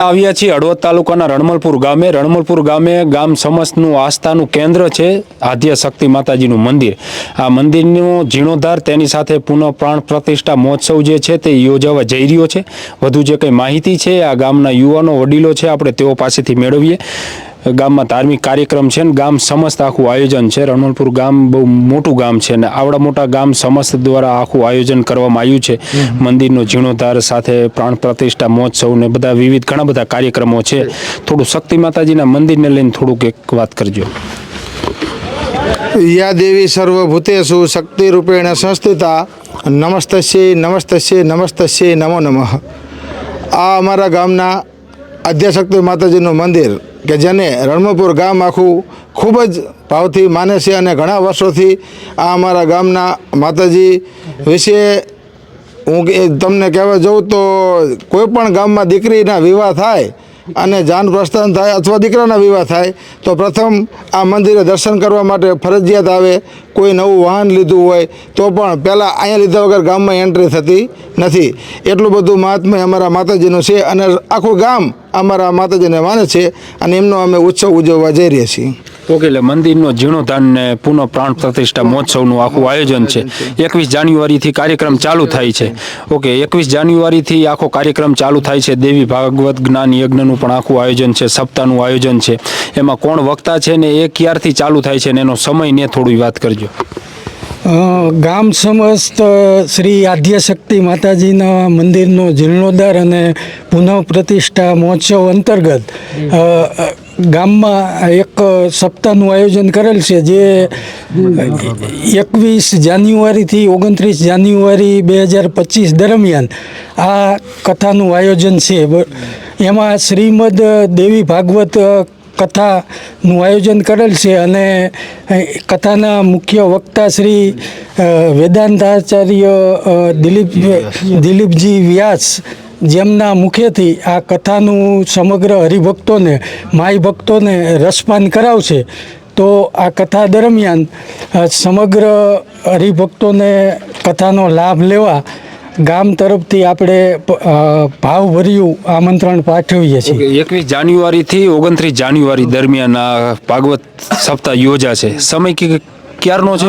આવ્યા છીએ હળવદ તાલુકાના રણમલપુર ગામે. રણમલપુર ગામે ગામ સમસ્તનું આસ્થાનું કેન્દ્ર છે આદ્ય શક્તિ માતાજીનું મંદિર. આ મંદિરનો જીર્ણોદ્ધાર તેની સાથે પુનઃ પ્રાણ પ્રતિષ્ઠા મહોત્સવ જે છે તે યોજાવા જઈ રહ્યો છે. વધુ જે કંઈ માહિતી છે આ ગામના યુવાનો, વડીલો છે, આપણે તેઓ પાસેથી મેળવીએ. ગામમાં ધાર્મિક કાર્યક્રમ છે ને ગામ સમસ્ત આખું આયોજન છે. રણમલપુર ગામ બહુ મોટું ગામ છે ને આવડા મોટા ગામ સમસ્ત દ્વારા આખું આયોજન કરવામાં આવ્યું છે. મંદિરનો જીર્ણોદ્ધાર સાથે પ્રાણ પ્રતિષ્ઠા મહોત્સવ ને બધા વિવિધ ઘણા બધા કાર્યક્રમો છે. થોડું શક્તિ માતાજીના મંદિરને લઈને થોડુંક એક વાત કરજો. યા દેવી સર્વભૂતેશુ શક્તિ રૂપેણ સંસ્થિતા. નમસ્તસ્ય નમસ્તસ્ય નમસ્તસ્ય નમો નમઃ. આ અમારા ગામના આદ્યશક્તિ માતાજીનું મંદિર, કે જેને રણમપુર ગામ આખું ખૂબ જ ભાવથી માને છે અને ઘણા વર્ષોથી આ અમારા ગામના માતાજી વિશે હું તમને કહેવા જાઉં તો કોઈ પણ ગામમાં દીકરીના વિવાહ થાય અને જાન પ્રસ્થાન થાય અથવા દીકરાના વિવાહ થાય, તો પ્રથમ આ મંદિરે દર્શન કરવા માટે ફરજિયાત આવે, કોઈ નવું વાહન લીધું હોય, તો પણ પહેલાં અહીંયા લીધા વગર ગામમાં એન્ટ્રી થતી નથી. એટલું બધું મહાત્મ્ય અમારા માતાજીનું છે અને આખું ગામ અમારા માતાજીને માને છે અને એમનો અમે ઉત્સવ ઉજવવા જઈ રહ્યા છીએ. ઓકે મંદિરનો જીર્ણોદ્ધાર ને પુનઃ પ્રાણ પ્રતિષ્ઠા મહોત્સવનું આખું આયોજન છે. એકવીસ જાન્યુઆરીથી કાર્યક્રમ ચાલુ થાય છે. ઓકે, એકવીસ જાન્યુઆરીથી આખો કાર્યક્રમ ચાલુ થાય છે. દેવી ભાગવત જ્ઞાન યજ્ઞનું પણ આખું આયોજન છે, સપ્તાહનું આયોજન છે. એમાં કોણ વક્તા છે ને એ ક્યારથી ચાલુ થાય છે ને એનો સમય ને થોડી વાત કરજો. ગામ સમસ્ત શ્રી આદ્યશક્તિ માતાજીના મંદિરનો જીર્ણોદ્ધાર અને પુનઃ પ્રતિષ્ઠા મહોત્સવ અંતર્ગત ગામમાં એક સપ્તાહનું આયોજન કરેલ છે, જે એકવીસ જાન્યુઆરીથી ઓગણત્રીસ જાન્યુઆરી બે હજાર પચીસ દરમિયાન આ કથાનું આયોજન છે. એમાં શ્રીમદ દેવી ભાગવત કથાનું આયોજન કરેલ છે અને કથાના મુખ્ય વક્તા શ્રી વેદાંતાચાર્ય દિલીપ, દિલીપજી વ્યાસ જેમના મુખેથી આ કથાનું સમગ્ર હરિભક્તોને માય ભક્તોને રસપાન કરાવશે તો આ કથા દરમિયાન સમગ્ર હરિભક્તોને કથાનો લાભ લેવા ગામ તરફથી આપણે ભાવભર્યું આમંત્રણ પાઠવીએ છીએ. એકવીસ જાન્યુઆરીથી ઓગણત્રીસ જાન્યુઆરી દરમિયાન આ ભાગવત સપ્તાહ યોજાશે. સમય કે- ક્યારનો છે?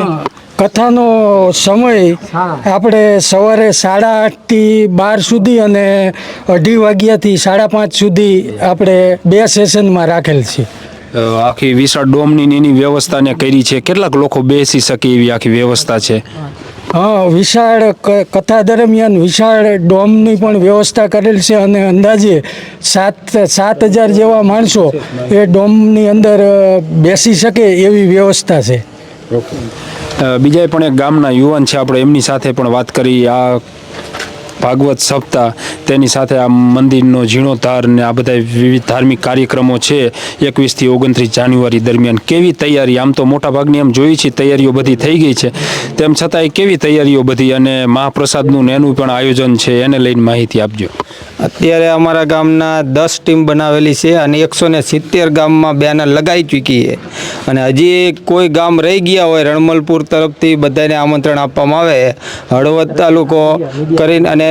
કથાનો સમય આપણે સવારે સાડા આઠથી બાર સુધી અને અઢી વાગ્યાથી સાડા પાંચ સુધી આપણે બે સેશનમાં રાખેલ છે. આખી વિશાળ ડોમની એની વ્યવસ્થાને કરી છે. કેટલાક લોકો બેસી શકે એવી આખી વ્યવસ્થા છે? હા વિશાળ કથા દરમિયાન વિશાળ ડોમની પણ વ્યવસ્થા કરેલ છે અને અંદાજે સાત સાત હજાર જેવા માણસો એ ડોમની અંદર બેસી શકે એવી વ્યવસ્થા છે. બીજા પણ એક ગામના યુવાન છે આપણે એમની સાથે પણ વાત કરી. આ ભાગવત સપ્તાહ, તેની સાથે આ મંદિરનો જીર્ણોદ્ધાર ને આ બધા વિવિધ ધાર્મિક કાર્યક્રમો છે એકવીસથી ઓગણત્રીસ જાન્યુઆરી દરમિયાન. કેવી તૈયારી? આમ તો મોટાભાગની એમ જોઈ છે, તૈયારીઓ બધી થઈ ગઈ છે. તેમ છતાંય કેવી તૈયારીઓ બધી? અને મહાપ્રસાદનું ને એનું પણ આયોજન છે, એને લઈને માહિતી આપજો. અત્યારે અમારા ગામના દસ ટીમ બનાવેલી છે અને એકસો ને સિત્તેર ગામમાં બેનર લગાવી ચૂકી છે. અને હજી કોઈ ગામ રહી ગયા હોય, રણમલપુર તરફથી બધાને આમંત્રણ આપવામાં આવે. હળવદ તાલુકો કરીને અને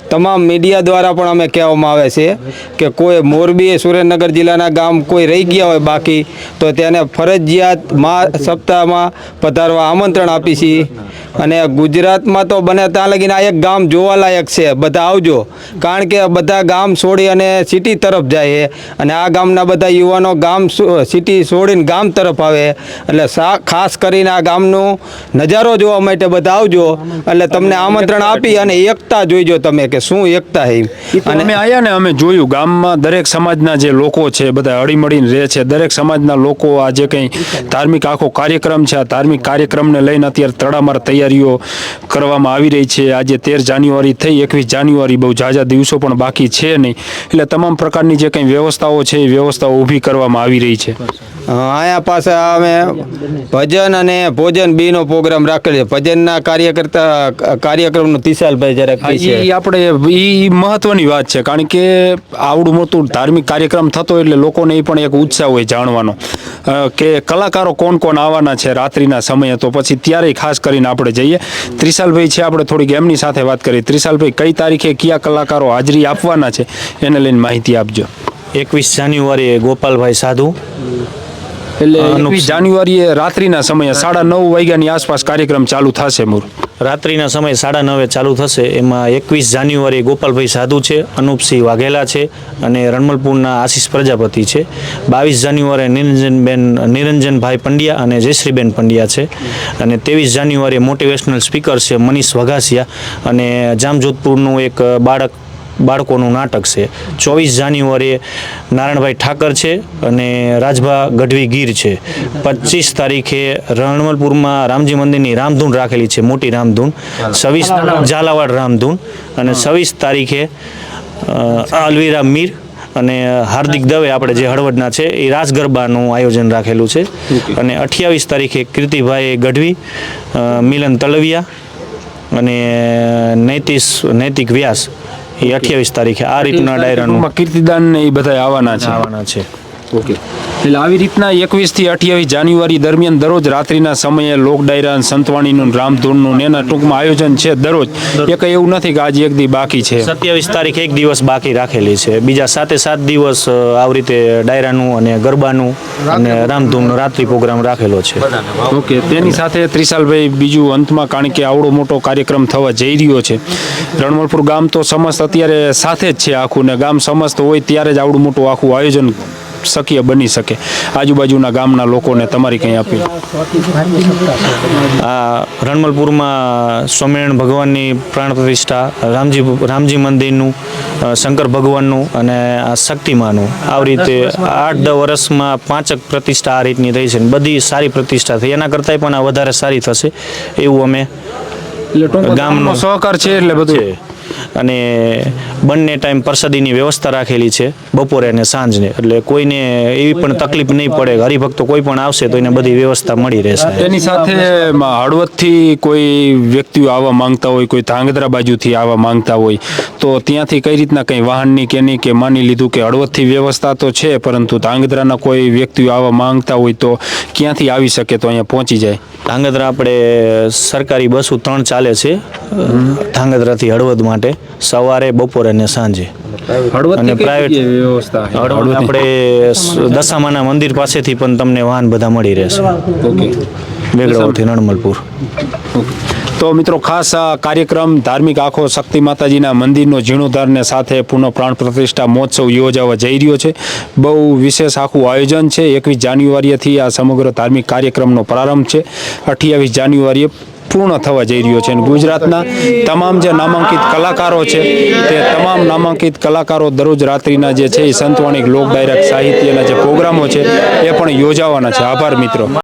તમામ મીડિયા દ્વારા પણ અમે કહેવામાં આવે છે કે કોઈ મોરબી સુરેન્દ્રનગર જિલ્લાના ગામ કોઈ રહી ગયા હોય બાકી, તો તેને ફરજિયાત મા સપ્તાહમાં પધારવા આમંત્રણ આપી છીએ અને ગુજરાતમાં તો બને ત્યાં લગીને આ એક ગામ જોવાલાયક છે. બધા આવજો. કારણ કે બધા ગામ છોડી અને સિટી તરફ જાય અને આ ગામના બધા યુવાનો ગામ સિટી છોડીને ગામ તરફ આવે. એટલે ખાસ કરીને આ ગામનું નજારો જોવા માટે બધા આવજો. એટલે તમને આમંત્રણ આપી અને એકતા જોઈજો તમે કે શું એકતા છે અને અમે આયા ને અમે જોયું ગામમાં દરેક સમાજના જે લોકો છે બધા હળીમળીને રહે છે. દરેક સમાજના લોકો આ જે કંઈ ધાર્મિક આખો કાર્યક્રમ છે આ ધાર્મિક કાર્યક્રમને લઈને અત્યારે તડામાર તૈયારીઓ કરવામાં આવી રહી છે. આજે તેર જાન્યુઆરી થઈ એકવીસ જાન્યુઆરી બહુ ઝાઝા દિવસો પણ બાકી છે નહીં. એટલે તમામ પ્રકારની જે કંઈ વ્યવસ્થાઓ છે એ વ્યવસ્થાઓ ઊભી કરવામાં આવી રહી છે. અહીંયા પાસે અમે ભજન અને ભોજન બેનો પ્રોગ્રામ રાખેલ છે. ભજનના કાર્યકર્તા કાર્યક્રમનું તિશાલભાઈ જરાક કહેશે. આપણે એ મહત્વની વાત છે કારણ કે આવડું મોટું ધાર્મિક કાર્યક્રમ થતો એટલે લોકોને એ પણ એક ઉત્સાહ હોય જાણવાનો. કે કલાકારો કોણ કોણ આવવાના છે રાત્રિના સમયે તો પછી ત્યારે ખાસ કરીને આપણે જઈએ. ત્રિશાલભાઈ છે આપણે થોડીક એમની સાથે વાત કરીએ. ત્રિશાલભાઈ કઈ તારીખે કયા કલાકારો હાજરી આપવાના છે એને લઈને માહિતી આપજો. એકવીસ જાન્યુઆરીએ ગોપાલભાઈ સાધુ. એટલે એકવીસ જાન્યુઆરીએ રાત્રિના સમયે સાડા નવ વાગ્યાની આસપાસ કાર્યક્રમ ચાલુ થશે મૂળ રાત્રિના સમય સાડા નવે ચાલુ થશે. એમાં એકવીસ જાન્યુઆરીએ ગોપાલભાઈ સાધુ છે અનુપસિંહ વાઘેલા છે અને રણમલપુરના આશીષ પ્રજાપતિ છે. બાવીસ જાન્યુઆરીએ નિરંજનબેન નિરંજનભાઈ પંડ્યા અને જયશ્રીબેન પંડ્યા છે. અને ત્રેવીસ જાન્યુઆરીએ મોટિવેશનલ સ્પીકર છે મનીષ વઘાસિયા અને જામજોધપુરનું એક બાળક બાળકોનું નાટક છે. ચોવીસ જાન્યુઆરીએ નારાયણભાઈ ઠાકર છે અને રાજભા ગઢવી ગીર છે. પચીસ તારીખે રણમલપુરમાં રામજી મંદિરની રામધૂન રાખેલી છે મોટી રામધૂન. છવ્વીસ ઝાલાવાડ. રામધૂન અને છવ્વીસ તારીખે અલવીરા મીર અને હાર્દિક દવે આપણે જે હળવદના છે એ રાસ ગરબાનું આયોજન રાખેલું છે. અને અઠ્યાવીસ તારીખે કીર્તિભાઈ ગઢવી મિલન તલવિયા અને નૈતિસ નૈતિક વ્યાસ એ અઠ્યાવીસ તારીખે. આ રીતના ડાયરાનું કીર્તિદાન ને એ બધા આવવાના છે. આવવાના છે. ઓકે. એટલે આવી રીતના એકવીસથી અઠ્યાવીસ જાન્યુઆરી દરમિયાન દરરોજ રાત્રિના સમયે લોક ડાયરા સંતવાણીનું રામધૂનનું એના ટૂંકમાં આયોજન છે દરરોજ. એક એવું નથી કે આજે એક દી બાકી છે. સત્યાવીસ તારીખ એક દિવસ બાકી રાખેલી છે. બીજા સાતે સાત દિવસ આવી રીતે ડાયરાનું અને ગરબાનું અને રામધૂનનો રાત્રિ પ્રોગ્રામ રાખેલો છે. ઓકે તેની સાથે ત્રિશાલભાઈ બીજું અંતમાં કારણ કે આવડો મોટો કાર્યક્રમ થવા જઈ રહ્યો છે. રણમલપુર ગામ તો સમસ્ત અત્યારે સાથે જ છે આખું ને ગામ સમસ્ત હોય ત્યારે જ આવડું મોટું આખું આયોજન શક્ય બની શકે. આજુબાજુના ગામના લોકોને તમારી કંઈ આપી આ રણમલપુરમાં સ્વામિનારાયણ ભગવાનની પ્રાણ પ્રતિષ્ઠા રામજી રામજી મંદિરનું શંકર ભગવાનનું અને આ શક્તિમાનું. આવી રીતે આઠ દસ વર્ષમાં પાંચક પ્રતિષ્ઠા આ રીતની થઈ છે ને બધી સારી પ્રતિષ્ઠા થઈ. એના કરતાંય પણ આ વધારે સારી થશે એવું અમે ગામનો સહકાર છે એટલે બધું? અને બંને ટાઈમ પ્રસાદીની વ્યવસ્થા રાખેલી છે બપોરે અને સાંજને. એટલે કોઈને એવી પણ તકલીફ નહીં પડે હરિભક્તો કોઈ પણ આવશે તો એને બધી વ્યવસ્થા મળી રહેશે. એની સાથે હળવદથી કોઈ વ્યક્તિઓ આવવા માંગતા હોય કોઈ ધાંગધ્રા બાજુથી આવવા માંગતા હોય તો ત્યાંથી કઈ રીતના કંઈ વાહનની કે નહીં કે માની લીધું કે હળવદથી વ્યવસ્થા તો છે પરંતુ ધાંગધ્રાના કોઈ વ્યક્તિઓ આવવા માંગતા હોય તો ક્યાંથી આવી શકે તો અહીંયા પહોંચી જાય? ધાંગધ્રા આપણે સરકારી બસો ત્રણ ચાલે છે. ધાંગધ્રાથી હળવદ માટે સવારે બપોરે અને સાંજે. અને પ્રાઇવેટ વ્યવસ્થા હળવદ આપણે દશામાના મંદિર પાસેથી પણ તમને વાહન બધા મળી રહેશે. ઓકે. નળમલપુર. તો મિત્રો ખાસ આ કાર્યક્રમ ધાર્મિક આખો શક્તિ માતાજીના મંદિરનો જીર્ણોદ્ધારને સાથે પુનઃ પ્રાણ પ્રતિષ્ઠા મહોત્સવ યોજાવા જઈ રહ્યો છે. બહુ વિશેષ આખું આયોજન છે. એકવીસ જાન્યુઆરીથી આ સમગ્ર ધાર્મિક કાર્યક્રમનો પ્રારંભ છે. અઠ્યાવીસ જાન્યુઆરીએ પૂર્ણ થવા જઈ રહ્યો છે અને ગુજરાતના તમામ જે નામાંકિત કલાકારો છે, તે તમામ નામાંકિત કલાકારો દરરોજ રાત્રિના જે છે એ સંતવાણી લોક ડાયરેક્ટ સાહિત્યના જે પ્રોગ્રામો છે, એ પણ યોજાવાના છે. આભાર મિત્રો.